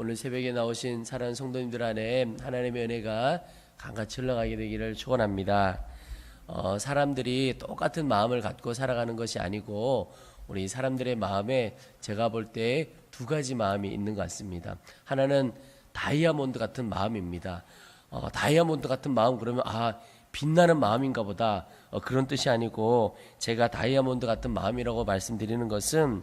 오늘 새벽에 나오신 사랑하는 성도님들 안에 하나님의 은혜가 강같이 흘러가게 되기를 축원합니다. 어, 사람들이 똑같은 마음을 갖고 살아가는 것이 아니고 우리 사람들의 마음에 제가 볼 때 두 가지 마음이 있는 것 같습니다. 하나는 다이아몬드 같은 마음입니다. 어, 다이아몬드 같은 마음 그러면 아 빛나는 마음인가 보다 어, 그런 뜻이 아니고 제가 다이아몬드 같은 마음이라고 말씀드리는 것은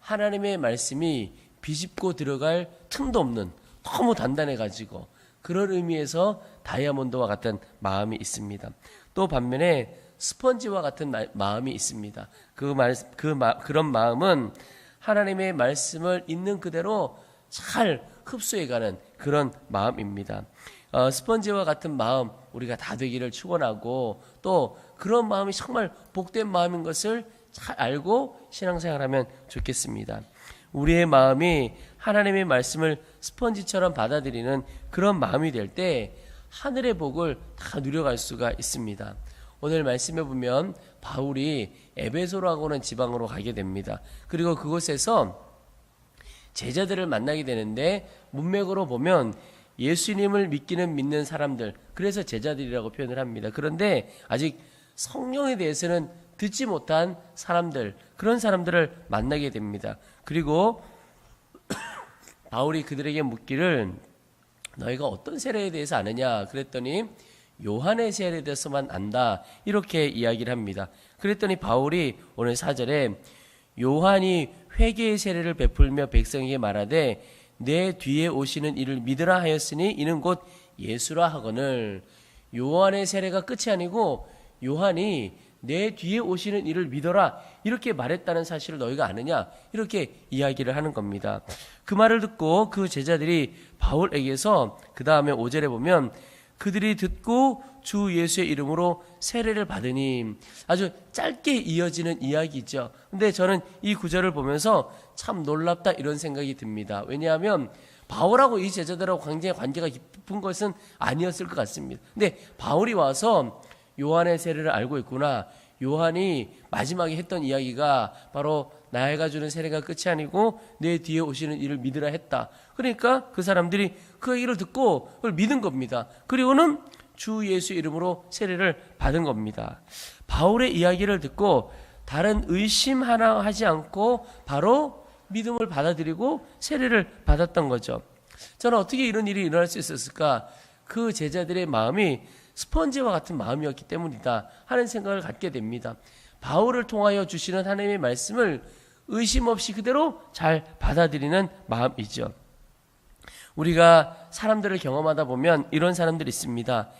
하나님의 말씀이 비집고 들어갈 틈도 없는 너무 단단해 가지고 그런 의미에서 다이아몬드와 같은 마음이 있습니다. 또 반면에 스펀지와 같은 마, 마음이 있습니다. 그 말, 그 마, 그런 마음은 하나님의 말씀을 있는 그대로 잘 흡수해가는 그런 마음입니다. 어, 스펀지와 같은 마음 우리가 다 되기를 축원하고 또 그런 마음이 정말 복된 마음인 것을 잘 알고 신앙생활하면 좋겠습니다. 우리의 마음이 하나님의 말씀을 스펀지처럼 받아들이는 그런 마음이 될 때 하늘의 복을 다 누려갈 수가 있습니다. 오늘 말씀해 보면 바울이 에베소라고 하는 지방으로 가게 됩니다. 그리고 그곳에서 제자들을 만나게 되는데 문맥으로 보면 예수님을 믿기는 믿는 사람들 그래서 제자들이라고 표현을 합니다. 그런데 아직 성령에 대해서는 듣지 못한 사람들 그런 사람들을 만나게 됩니다. 그리고 바울이 그들에게 묻기를 너희가 어떤 세례에 대해서 아느냐 그랬더니 요한의 세례에 대해서만 안다 이렇게 이야기를 합니다. 그랬더니 바울이 오늘 사절에 요한이 회개의 세례를 베풀며 백성에게 말하되 내 뒤에 오시는 이를 믿으라 하였으니 이는 곧 예수라 하거늘 요한의 세례가 끝이 아니고 요한이 내 뒤에 오시는 이를 믿어라 이렇게 말했다는 사실을 너희가 아느냐 이렇게 이야기를 하는 겁니다. 그 말을 듣고 그 제자들이 바울에게서 그 다음에 오절에 보면 그들이 듣고 주 예수의 이름으로 세례를 받으니 아주 짧게 이어지는 이야기죠. 근데 저는 이 구절을 보면서 참 놀랍다 이런 생각이 듭니다. 왜냐하면 바울하고 이 제자들하고 굉장히 관계가 깊은 것은 아니었을 것 같습니다. 근데 바울이 와서 요한의 세례를 알고 있구나. 요한이 마지막에 했던 이야기가 바로 나에가 주는 세례가 끝이 아니고 내 뒤에 오시는 이를 믿으라 했다. 그러니까 그 사람들이 그 얘기를 듣고 그걸 믿은 겁니다. 그리고는 주 예수 이름으로 세례를 받은 겁니다. 바울의 이야기를 듣고 다른 의심 하나 하지 않고 바로 믿음을 받아들이고 세례를 받았던 거죠. 저는 어떻게 이런 일이 일어날 수 있었을까? 그 제자들의 마음이 스펀지와 같은 마음이었기 때문이다 하는 생각을 갖게 됩니다. 바울을 통하여 주시는 하나님의 말씀을 의심 없이 그대로 잘 받아들이는 마음이죠. 우리가 사람들을 경험하다 보면 이런 사람들이 있습니다.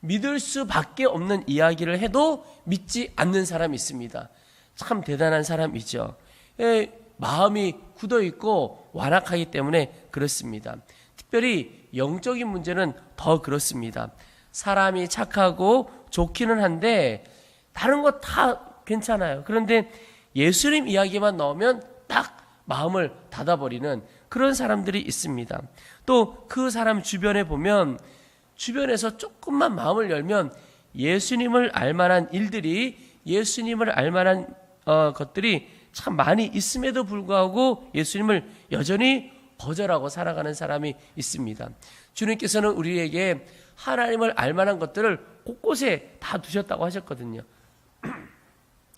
믿을 수밖에 없는 이야기를 해도 믿지 않는 사람이 있습니다. 참 대단한 사람이죠. 에, 마음이 굳어 있고 완악하기 때문에 그렇습니다. 특별히 영적인 문제는 더 그렇습니다. 사람이 착하고 좋기는 한데 다른 거 다 괜찮아요. 그런데 예수님 이야기만 나오면 딱 마음을 닫아버리는 그런 사람들이 있습니다. 또 그 사람 주변에 보면 주변에서 조금만 마음을 열면 예수님을 알만한 일들이 예수님을 알만한 어, 것들이 참 많이 있음에도 불구하고 예수님을 여전히 거절하고 살아가는 사람이 있습니다. 주님께서는 우리에게 하나님을 알만한 것들을 곳곳에 다 두셨다고 하셨거든요.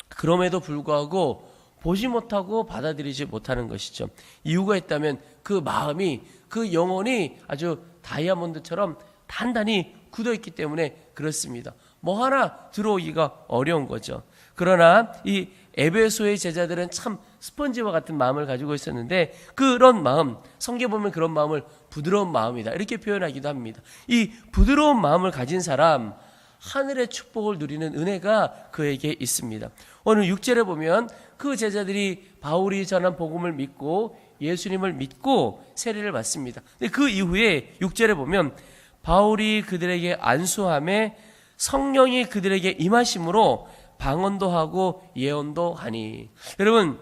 그럼에도 불구하고 보지 못하고 받아들이지 못하는 것이죠. 이유가 있다면 그 마음이 그 영혼이 아주 다이아몬드처럼 단단히 굳어 있기 때문에 그렇습니다. 뭐 하나 들어오기가 어려운 거죠. 그러나 이 에베소의 제자들은 참 스펀지와 같은 마음을 가지고 있었는데 그런 마음, 성경 보면 그런 마음을 부드러운 마음이다. 이렇게 표현하기도 합니다. 이 부드러운 마음을 가진 사람, 하늘의 축복을 누리는 은혜가 그에게 있습니다. 오늘 6절에 보면 그 제자들이 바울이 전한 복음을 믿고 예수님을 믿고 세례를 받습니다. 근데 그 이후에 6절에 보면 바울이 그들에게 안수함에 성령이 그들에게 임하심으로 방언도 하고 예언도 하니. 여러분,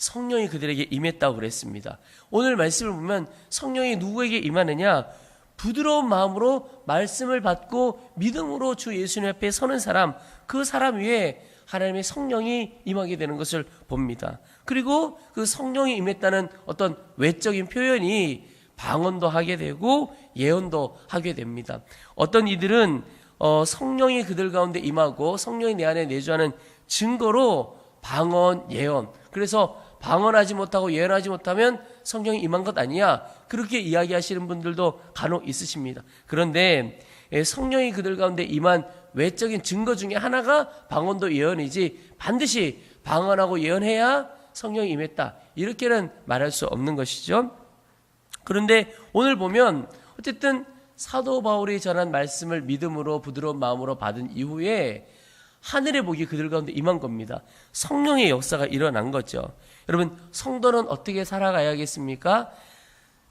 성령이 그들에게 임했다고 그랬습니다. 오늘 말씀을 보면 성령이 누구에게 임하느냐? 부드러운 마음으로 말씀을 받고 믿음으로 주 예수님 앞에 서는 사람, 그 사람 위에 하나님의 성령이 임하게 되는 것을 봅니다. 그리고 그 성령이 임했다는 어떤 외적인 표현이 방언도 하게 되고 예언도 하게 됩니다. 어떤 이들은 어, 성령이 그들 가운데 임하고 성령이 내 안에 내주하는 증거로 방언, 예언. 그래서 방언하지 못하고 예언하지 못하면 성령이 임한 것 아니야. 그렇게 이야기하시는 분들도 간혹 있으십니다. 그런데 예, 성령이 그들 가운데 임한 외적인 증거 중에 하나가 방언도 예언이지 반드시 방언하고 예언해야 성령이 임했다. 이렇게는 말할 수 없는 것이죠. 그런데 오늘 보면 어쨌든 사도 바울이 전한 말씀을 믿음으로 부드러운 마음으로 받은 이후에 하늘의 복이 그들 가운데 임한 겁니다. 성령의 역사가 일어난 거죠. 여러분, 성도는 어떻게 살아가야겠습니까?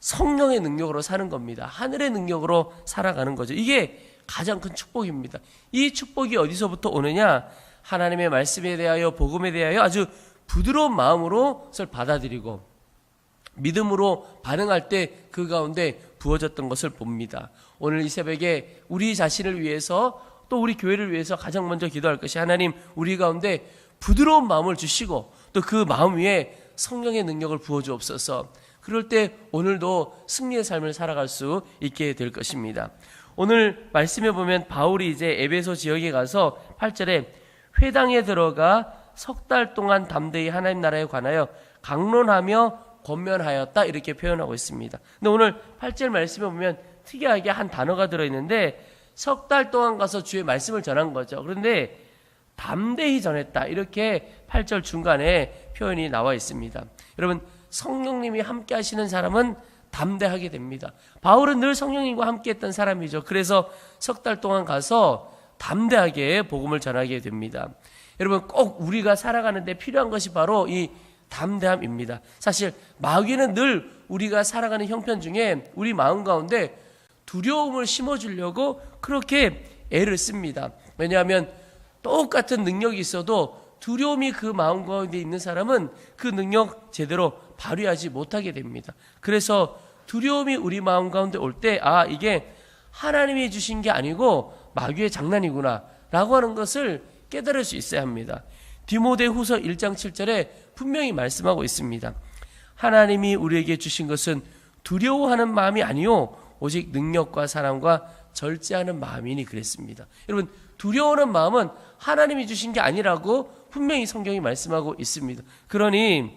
성령의 능력으로 사는 겁니다. 하늘의 능력으로 살아가는 거죠. 이게 가장 큰 축복입니다. 이 축복이 어디서부터 오느냐? 하나님의 말씀에 대하여 복음에 대하여 아주 부드러운 마음으로 그것을 받아들이고 믿음으로 반응할 때 그 가운데 부어졌던 것을 봅니다. 오늘 이 새벽에 우리 자신을 위해서 또 우리 교회를 위해서 가장 먼저 기도할 것이 하나님 우리 가운데 부드러운 마음을 주시고 또 그 마음 위에 성령의 능력을 부어 주옵소서. 그럴 때 오늘도 승리의 삶을 살아갈 수 있게 될 것입니다. 오늘 말씀에 보면 바울이 이제 에베소 지역에 가서 8절에 회당에 들어가 석 달 동안 담대히 하나님 나라에 관하여 강론하며 권면하였다 이렇게 표현하고 있습니다. 근데 오늘 8절 말씀에 보면 특이하게 한 단어가 들어 있는데 석 달 동안 가서 주의 말씀을 전한 거죠. 그런데 담대히 전했다. 이렇게 8절 중간에 표현이 나와 있습니다. 여러분, 성령님이 함께 하시는 사람은 담대하게 됩니다. 바울은 늘 성령님과 함께 했던 사람이죠. 그래서 석 달 동안 가서 담대하게 복음을 전하게 됩니다. 여러분, 꼭 우리가 살아가는데 필요한 것이 바로 이 담대함입니다. 사실 마귀는 늘 우리가 살아가는 형편 중에 우리 마음 가운데 두려움을 심어주려고 그렇게 애를 씁니다. 왜냐하면 똑같은 능력이 있어도 두려움이 그 마음 가운데 있는 사람은 그 능력 제대로 발휘하지 못하게 됩니다. 그래서 두려움이 우리 마음 가운데 올 때, 아, 이게 하나님이 주신 게 아니고 마귀의 장난이구나. 라고 하는 것을 깨달을 수 있어야 합니다. 디모데 후서 1장 7절에 분명히 말씀하고 있습니다. 하나님이 우리에게 주신 것은 두려워하는 마음이 아니요 오직 능력과 사랑과 절제하는 마음이니 그랬습니다. 여러분 두려워하는 마음은 하나님이 주신 게 아니라고 분명히 성경이 말씀하고 있습니다. 그러니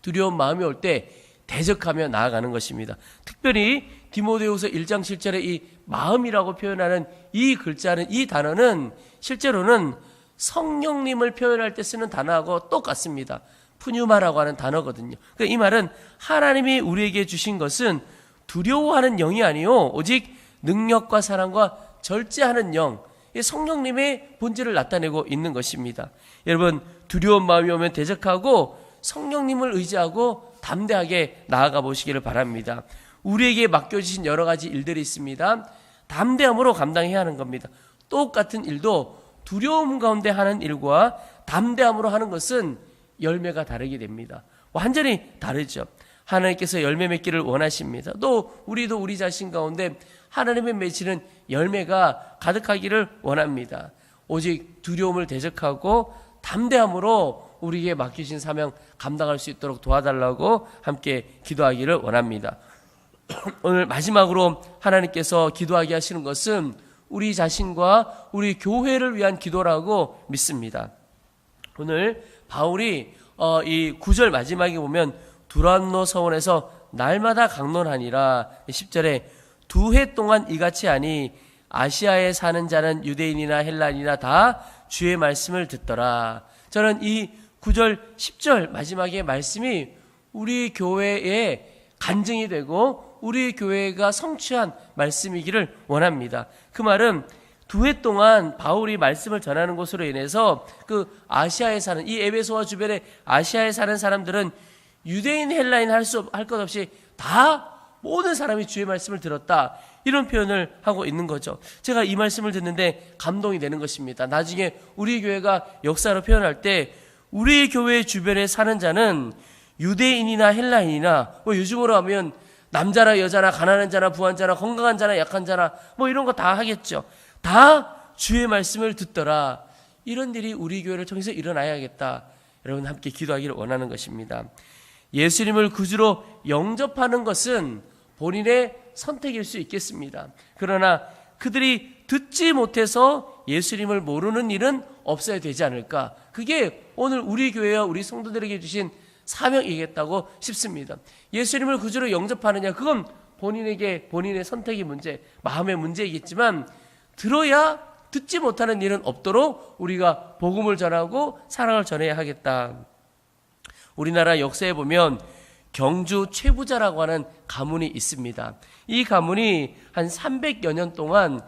두려운 마음이 올 때 대적하며 나아가는 것입니다. 특별히 디모데후서 1장 7절에 이 마음이라고 표현하는 이 글자는 이 단어는 실제로는 성령님을 표현할 때 쓰는 단어하고 똑같습니다. 푸뉴마라고 하는 단어거든요. 그러니까 이 말은 하나님이 우리에게 주신 것은 두려워하는 영이 아니요 오직 능력과 사랑과 절제하는 영, 성령님의 본질을 나타내고 있는 것입니다. 여러분 두려운 마음이 오면 대적하고 성령님을 의지하고 담대하게 나아가 보시기를 바랍니다. 우리에게 맡겨주신 여러 가지 일들이 있습니다. 담대함으로 감당해야 하는 겁니다. 똑같은 일도 두려움 가운데 하는 일과 담대함으로 하는 것은 열매가 다르게 됩니다. 완전히 다르죠. 하나님께서 열매 맺기를 원하십니다. 또 우리도 우리 자신 가운데 하나님의 맺히는 열매가 가득하기를 원합니다. 오직 두려움을 대적하고 담대함으로 우리에게 맡기신 사명 감당할 수 있도록 도와달라고 함께 기도하기를 원합니다. 오늘 마지막으로 하나님께서 기도하게 하시는 것은 우리 자신과 우리 교회를 위한 기도라고 믿습니다. 오늘 바울이 어, 이 구절 마지막에 보면 두란노 서원에서 날마다 강론하니라 10절에 두 해 동안 이같이 하니 아시아에 사는 자는 유대인이나 헬란이나 다 주의 말씀을 듣더라. 저는 이 9절 10절 마지막에 말씀이 우리 교회의 간증이 되고 우리 교회가 성취한 말씀이기를 원합니다. 그 말은 두 해 동안 바울이 말씀을 전하는 것으로 인해서 그 아시아에 사는 이 에베소와 주변의 아시아에 사는 사람들은 유대인 헬라인 할 수 할 것 없이 다 모든 사람이 주의 말씀을 들었다. 이런 표현을 하고 있는 거죠. 제가 이 말씀을 듣는데 감동이 되는 것입니다. 나중에 우리 교회가 역사로 표현할 때 우리 교회 주변에 사는 자는 유대인이나 헬라인이나 뭐 요즘으로 하면 남자나 여자나 가난한 자나 부한 자나 건강한 자나 약한 자나 뭐 이런 거 다 하겠죠. 다 주의 말씀을 듣더라. 이런 일이 우리 교회를 통해서 일어나야겠다. 여러분 함께 기도하기를 원하는 것입니다. 예수님을 구주로 영접하는 것은 본인의 선택일 수 있겠습니다. 그러나 그들이 듣지 못해서 예수님을 모르는 일은 없어야 되지 않을까. 그게 오늘 우리 교회와 우리 성도들에게 주신 사명이겠다고 싶습니다. 예수님을 구주로 영접하느냐, 그건 본인에게 본인의 선택의 문제, 마음의 문제이겠지만 들어야 듣지 못하는 일은 없도록 우리가 복음을 전하고 사랑을 전해야 하겠다. 우리나라 역사에 보면 경주 최부자라고 하는 가문이 있습니다. 이 가문이 한 300여 년 동안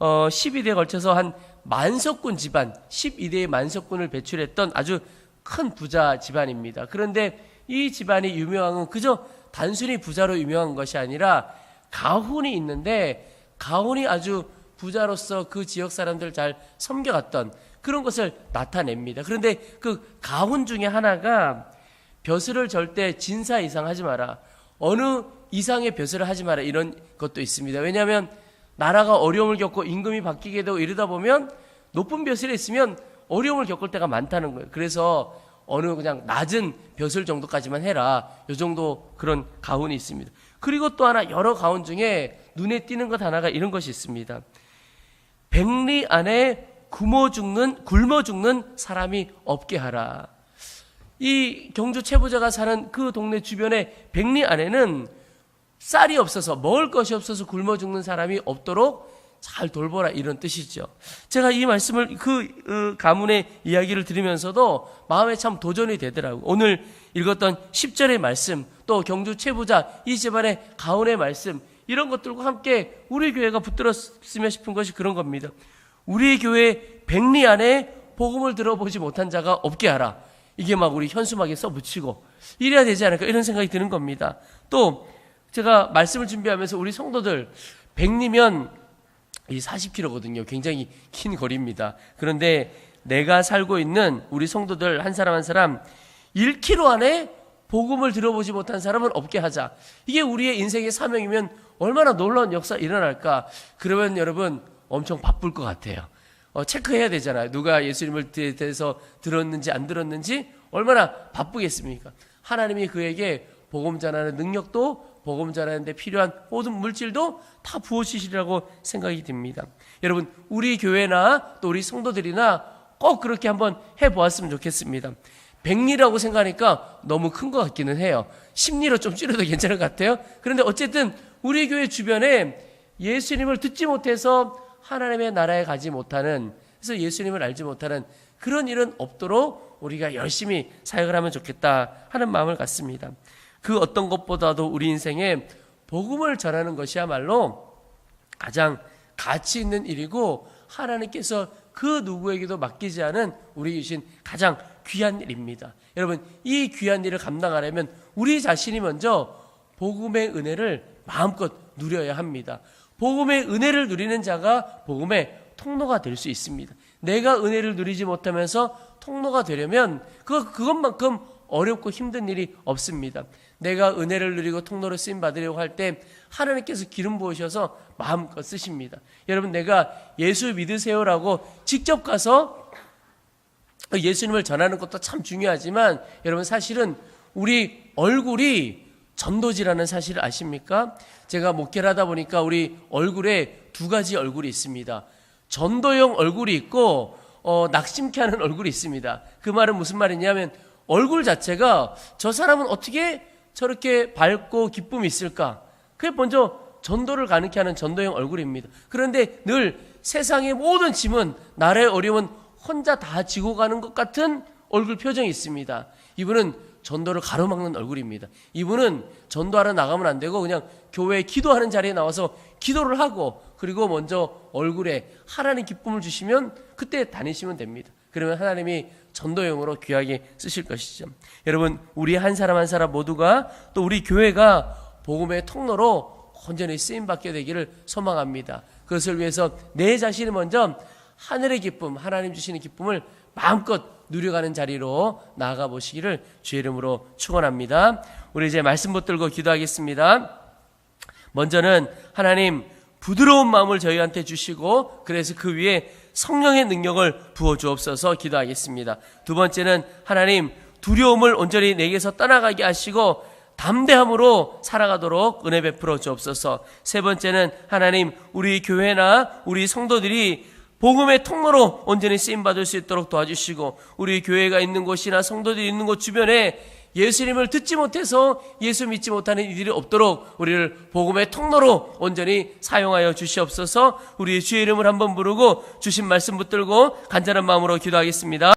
어 12대에 걸쳐서 한 만석군 집안, 12대의 만석군을 배출했던 아주 큰 부자 집안입니다. 그런데 이 집안이 유명한 건 그저 단순히 부자로 유명한 것이 아니라 가훈이 있는데 가훈이 아주 부자로서 그 지역 사람들 잘 섬겨갔던 그런 것을 나타냅니다. 그런데 그 가훈 중에 하나가 벼슬을 절대 진사 이상 하지 마라. 어느 이상의 벼슬을 하지 마라. 이런 것도 있습니다. 왜냐하면 나라가 어려움을 겪고 임금이 바뀌게 되고 이러다 보면 높은 벼슬에 있으면 어려움을 겪을 때가 많다는 거예요. 그래서 어느 그냥 낮은 벼슬 정도까지만 해라. 요 정도 그런 가훈이 있습니다. 그리고 또 하나 여러 가훈 중에 눈에 띄는 것 하나가 이런 것이 있습니다. 백리 안에 굶어 죽는 굶어 죽는 사람이 없게 하라. 이 경주 최부자가 사는 그 동네 주변에 백리 안에는 쌀이 없어서 먹을 것이 없어서 굶어 죽는 사람이 없도록 잘 돌보라 이런 뜻이죠. 제가 이 말씀을 그 어, 가문의 이야기를 들으면서도 마음에 참 도전이 되더라고요. 오늘 읽었던 10절의 말씀, 또 경주 최부자 이 집안의 가훈의 말씀 이런 것들과 함께 우리 교회가 붙들었으면 싶은 것이 그런 겁니다. 우리 교회 백리 안에 복음을 들어보지 못한 자가 없게 하라. 이게 막 우리 현수막에 써붙이고 이래야 되지 않을까 이런 생각이 드는 겁니다. 또 제가 말씀을 준비하면서 우리 성도들 백리면 이 40km거든요. 굉장히 긴 거리입니다. 그런데 내가 살고 있는 우리 성도들 한 사람 한 사람 1km 안에 복음을 들어보지 못한 사람은 없게 하자. 이게 우리의 인생의 사명이면 얼마나 놀라운 역사 일어날까. 그러면 여러분 엄청 바쁠 것 같아요. 어, 체크해야 되잖아요. 누가 예수님을 대해서 들었는지 안 들었는지 얼마나 바쁘겠습니까? 하나님이 그에게 복음 전하는 능력도 복음 전하는데 필요한 모든 물질도 다 부어주시리라고 생각이 듭니다. 여러분, 우리 교회나 또 우리 성도들이나 꼭 그렇게 한번 해보았으면 좋겠습니다. 백리라고 생각하니까 너무 큰 것 같기는 해요. 십리로 좀 줄여도 괜찮을 것 같아요. 그런데 어쨌든 우리 교회 주변에 예수님을 듣지 못해서 하나님의 나라에 가지 못하는 그래서 예수님을 알지 못하는 그런 일은 없도록 우리가 열심히 사역을 하면 좋겠다 하는 마음을 갖습니다. 그 어떤 것보다도 우리 인생에 복음을 전하는 것이야말로 가장 가치 있는 일이고 하나님께서 그 누구에게도 맡기지 않은 우리 주신 가장 귀한 일입니다. 여러분, 이 귀한 일을 감당하려면 우리 자신이 먼저 복음의 은혜를 마음껏 누려야 합니다. 복음의 은혜를 누리는 자가 복음의 통로가 될 수 있습니다. 내가 은혜를 누리지 못하면서 통로가 되려면 그 그것만큼 어렵고 힘든 일이 없습니다. 내가 은혜를 누리고 통로를 쓰임 받으려고 할 때 하나님께서 기름 부으셔서 마음껏 쓰십니다. 여러분 내가 예수 믿으세요라고 직접 가서 예수님을 전하는 것도 참 중요하지만 여러분 사실은 우리 얼굴이 전도지라는 사실을 아십니까? 제가 목회를 하다 보니까 우리 얼굴에 두 가지 얼굴이 있습니다. 전도용 얼굴이 있고 어, 낙심케 하는 얼굴이 있습니다. 그 말은 무슨 말이냐면 얼굴 자체가 저 사람은 어떻게 저렇게 밝고 기쁨이 있을까? 그게 먼저 전도를 가능케 하는 전도형 얼굴입니다. 그런데 늘 세상의 모든 짐은 나라의 어려움은 혼자 다 지고 가는 것 같은 얼굴 표정이 있습니다. 이분은 전도를 가로막는 얼굴입니다. 이분은 전도하러 나가면 안 되고 그냥 교회에 기도하는 자리에 나와서 기도를 하고 그리고 먼저 얼굴에 하나님 기쁨을 주시면 그때 다니시면 됩니다. 그러면 하나님이 전도용으로 귀하게 쓰실 것이죠. 여러분, 우리 한 사람 한 사람 모두가 또 우리 교회가 복음의 통로로 온전히 쓰임 받게 되기를 소망합니다. 그것을 위해서 내 자신이 먼저 하늘의 기쁨, 하나님 주시는 기쁨을 마음껏 누려가는 자리로 나아가 보시기를 주의 이름으로 축원합니다. 우리 이제 말씀 붙들고 기도하겠습니다. 먼저는 하나님 부드러운 마음을 저희한테 주시고 그래서 그 위에 성령의 능력을 부어 주옵소서 기도하겠습니다. 두 번째는 하나님 두려움을 온전히 내게서 떠나가게 하시고 담대함으로 살아가도록 은혜 베풀어 주옵소서. 세 번째는 하나님 우리 교회나 우리 성도들이 복음의 통로로 온전히 쓰임 받을 수 있도록 도와주시고 우리 교회가 있는 곳이나 성도들이 있는 곳 주변에 예수님을 듣지 못해서 예수 믿지 못하는 이들이 없도록 우리를 복음의 통로로 온전히 사용하여 주시옵소서. 우리 주의 이름을 한번 부르고 주신 말씀 붙들고 간절한 마음으로 기도하겠습니다.